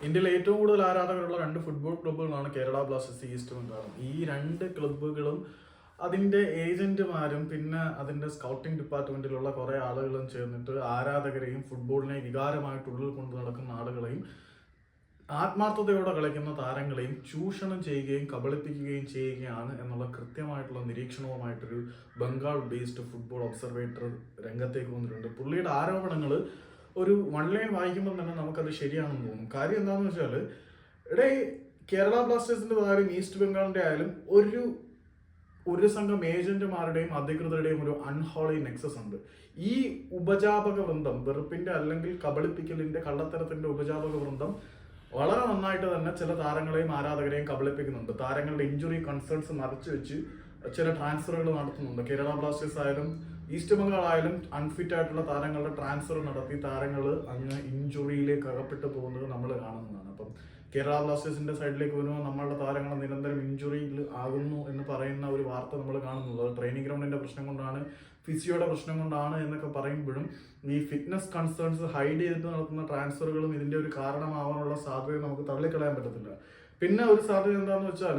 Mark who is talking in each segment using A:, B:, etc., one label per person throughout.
A: ഇന്ത്യയിൽ ഏറ്റവും കൂടുതൽ ആരാധകരുള്ള രണ്ട് ഫുട്ബോൾ ക്ലബ്ബുകളാണ് കേരള ബ്ലാസ്റ്റേഴ്സ് ഈസ്റ്റ് ബംഗാളും ഈ രണ്ട് ക്ലബ്ബുകളും അതിന്റെ ഏജന്റുമാരും പിന്നെ അതിന്റെ സ്കൗട്ടിംഗ് ഡിപ്പാർട്ട്മെന്റിലുള്ള കുറേ ആളുകളും ചേർന്നിട്ട് ആരാധകരെയും ഫുട്ബോളിനെ വികാരമായിട്ട് ഉള്ളിൽ കൊണ്ടു നടക്കുന്ന ആളുകളെയും ആത്മാർത്ഥതയോടെ കളിക്കുന്ന താരങ്ങളെയും ചൂഷണം ചെയ്യുകയും കബളിപ്പിക്കുകയും ചെയ്യുകയാണ് എന്നുള്ള കൃത്യമായിട്ടുള്ള നിരീക്ഷണവുമായിട്ടൊരു ബംഗാൾ ബേസ്ഡ് ഫുട്ബോൾ ഒബ്സർവേറ്റർ രംഗത്തേക്ക് വന്നിട്ടുണ്ട്. പുള്ളിയുടെ ആരോപണങ്ങൾ ഒരു വൺ ലൈൻ വായിക്കുമ്പോൾ തന്നെ നമുക്കത് ശരിയാണെന്ന് തോന്നും. കാര്യം എന്താണെന്ന് വെച്ചാൽ ഇടേ കേരള ബ്ലാസ്റ്റേഴ്സിന്റെ ആയാലും ഈസ്റ്റ് ബംഗാളിന്റെ ആയാലും ഒരു ഒരു സംഘം ഏജന്റുമാരുടെയും അധികൃതരുടെയും ഒരു അൺഹോളി നെക്സസ് ഉണ്ട്. ഈ ഉപജാപക വൃന്ദം വെറുപ്പിന്റെ അല്ലെങ്കിൽ കബളിപ്പിക്കലിന്റെ കള്ളത്തരത്തിന്റെ ഉപജാപക വൃന്ദം വളരെ നന്നായിട്ട് തന്നെ ചില താരങ്ങളെയും ആരാധകരെയും കബളിപ്പിക്കുന്നുണ്ട്. താരങ്ങളുടെ ഇഞ്ചുറി കൺസേൺസ് മറച്ചു വെച്ച് ചില ട്രാൻസ്ഫറുകൾ നടത്തുന്നുണ്ട്. കേരള ബ്ലാസ്റ്റേഴ്സ് ആയാലും ഈസ്റ്റ് ബംഗാൾ ആയാലും അൺഫിറ്റ് ആയിട്ടുള്ള താരങ്ങളുടെ ട്രാൻസ്ഫർ നടത്തി താരങ്ങൾ അങ്ങ് ഇഞ്ചുറിയിലേക്ക് അകപ്പെട്ടു പോകുന്നത് നമ്മൾ കാണുന്നതാണ്. അപ്പം കേരള ബ്ലാസ്റ്റേഴ്സിന്റെ സൈഡിലേക്ക് വരുമ്പോൾ നമ്മളുടെ താരങ്ങൾ നിരന്തരം ഇഞ്ചുറിയിൽ ആകുന്നു എന്ന് പറയുന്ന ഒരു വാർത്ത നമ്മൾ കാണുന്നത്. ട്രെയിനിങ് ഗ്രൗണ്ടിന്റെ പ്രശ്നം കൊണ്ടാണ് ഫിസിയോയുടെ പ്രശ്നം കൊണ്ടാണ് എന്നൊക്കെ പറയുമ്പോഴും ഈ ഫിറ്റ്നസ് കൺസേൺസ് ഹൈഡ് ചെയ്തിട്ട് നടത്തുന്ന ട്രാൻസ്ഫറുകളും ഇതിന്റെ ഒരു കാരണമാവാനുള്ള സാധ്യത നമുക്ക് തള്ളിക്കളയാൻ പറ്റത്തില്ല. പിന്നെ ഒരു സാധ്യത എന്താണെന്ന് വെച്ചാൽ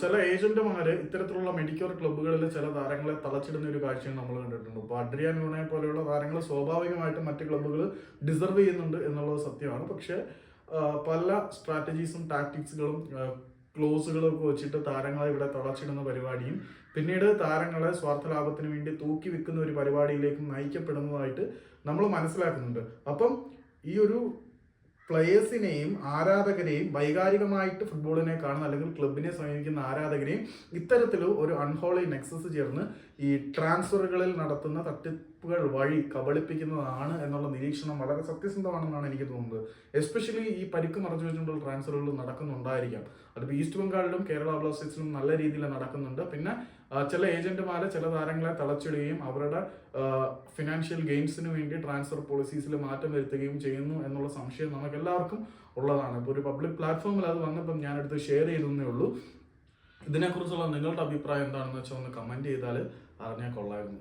A: ചില ഏജന്റുമാര് ഇത്തരത്തിലുള്ള മെഡിക്കൽ ക്ലബ്ബുകളിൽ ചില താരങ്ങളെ തളച്ചിടുന്ന ഒരു കാഴ്ചയും നമ്മൾ കണ്ടിട്ടുണ്ട്. ഇപ്പോൾ അഡ്രിയാൻ ലൂണയെ പോലെയുള്ള താരങ്ങൾ സ്വാഭാവികമായിട്ട് മറ്റ് ക്ലബ്ബുകൾ ഡിസർവ് ചെയ്യുന്നുണ്ട് എന്നുള്ളത് സത്യമാണ്. പക്ഷേ പല സ്ട്രാറ്റജീസും ടാക്ടിക്സുകളും ക്ലോസുകളും ഒക്കെ വെച്ചിട്ട് താരങ്ങളെ ഇവിടെ തളച്ചിടുന്ന പരിപാടിയും പിന്നീട് താരങ്ങളെ സ്വാർത്ഥ ലാഭത്തിന് വേണ്ടി തൂക്കി വിൽക്കുന്ന ഒരു പരിപാടിയിലേക്ക് നയിക്കപ്പെടുന്നതായിട്ട് നമ്മൾ മനസ്സിലാക്കുന്നുണ്ട്. അപ്പം ഈ ഒരു പ്ലെയേഴ്സിനെയും ആരാധകരെയും വൈകാരികമായിട്ട് ഫുട്ബോളിനെ കാണുന്ന അല്ലെങ്കിൽ ക്ലബിനെ സമീപിക്കുന്ന ആരാധകരെയും ഇത്തരത്തിൽ ഒരു അൺഹോളി നെക്സസ് ചേർന്ന് ഈ ട്രാൻസ്ഫറുകളിൽ നടത്തുന്ന തട്ടിപ്പുകൾ വഴി കബളിപ്പിക്കുന്നതാണ് എന്നുള്ള നിരീക്ഷണം വളരെ സത്യസന്ധമാണെന്നാണ് എനിക്ക് തോന്നുന്നത്. എസ്പെഷ്യലി ഈ പരിക്ക് മറച്ചു വെച്ചുകൊണ്ടുള്ള ട്രാൻസ്ഫറുകൾ നടക്കുന്നുണ്ടായിരിക്കാം. അതിപ്പോൾ ഈസ്റ്റ് ബംഗാളിലും കേരള ബ്ലാസ്റ്റേഴ്സിലും നല്ല രീതിയിൽ നടക്കുന്നുണ്ട്. പിന്നെ ചില ഏജന്റുമാരെ ചില താരങ്ങളെ തളച്ചിടുകയും അവരുടെ ഫിനാൻഷ്യൽ ഗെയിംസിന് വേണ്ടി ട്രാൻസ്ഫർ പോളിസീസിൽ മാറ്റം വരുത്തുകയും ചെയ്യുന്നു എന്നുള്ള സംശയം നമുക്ക് എല്ലാവർക്കും ഉള്ളതാണ്. ഇപ്പോൾ ഒരു പബ്ലിക് പ്ലാറ്റ്ഫോമിൽ അത് വന്നപ്പം ഞാനെടുത്ത് ഷെയർ ചെയ്തേ ഉള്ളൂ. ഇതിനെക്കുറിച്ചുള്ള നിങ്ങളുടെ അഭിപ്രായം എന്താണെന്ന് വെച്ചാൽ ഒന്ന് കമന്റ് ചെയ്താൽ അറിഞ്ഞാൽ കൊള്ളായിരുന്നു.